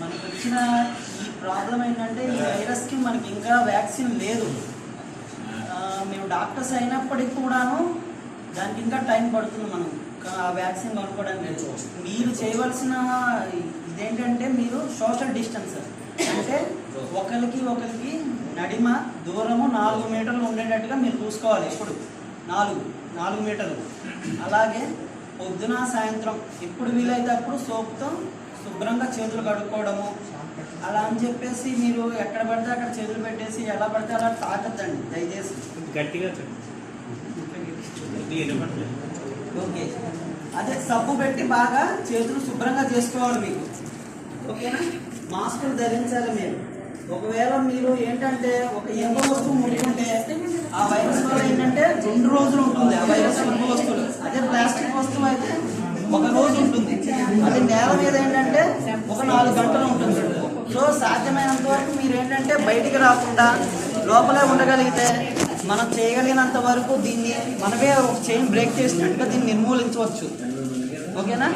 మనకు వచ్చిన ఈ ప్రాబ్లం ఏంటంటే ఈ వైరస్కి మనకి ఇంకా వ్యాక్సిన్ లేదు. మేము డాక్టర్స్ అయినప్పటికి కూడాను దానికి ఇంకా టైం పడుతుంది మనం. ఆ వ్యాక్సిన్ కొనుక్కోవడానికి మీరు చేయవలసిన ఇదేంటంటే మీరు సోషల్ డిస్టెన్స్ అంటే ఒకరికి ఒకరికి నడిమ దూరము నాలుగు మీటర్లు ఉండేటట్టుగా మీరు చూసుకోవాలి. ఎప్పుడు నాలుగు నాలుగు మీటర్లు. అలాగే పొద్దున సాయంత్రం ఎప్పుడు వీలైతే అప్పుడు సోప్తో శుభ్రంగా చేతులు కడుక్కోవడము. అలా అని చెప్పేసి మీరు ఎక్కడ పడితే అక్కడ చేతులు పెట్టేసి ఎలా పడితే అలా తాకద్దండి దయచేసి. గట్టిగా ఓకే. అదే సబ్బు పెట్టి బాగా చేతులు శుభ్రంగా చేసుకోవాలి మీకు. ఓకేనా? మాస్కులు ధరించాలి మీరు. ఒకవేళ మీరు ఏంటంటే ఒక ఇనుప వస్తువు ముట్టుకుంటే ఆ వైరస్ వల్ల ఏంటంటే రెండు రోజులు ఉంటుంది ఆ వైరస్ ఇనుప వస్తువులు. అదే ప్లాస్టిక్ వస్తువు అయితే ఒక రోజు ఉంటుంది. అది నేల మీద ఏంటంటే ఒక నాలుగు గంటలు ఉంటుంది. సో సాధ్యమైనంత వరకు మీరు ఏంటంటే బయటికి రాకుండా లోపలే ఉండగలిగితే మనం చేయగలిగినంత వరకు దీన్ని మనమే ఒక చైన్ బ్రేక్ చేసినట్టుగా దీన్ని నిర్మూలించవచ్చు. ఓకేనా?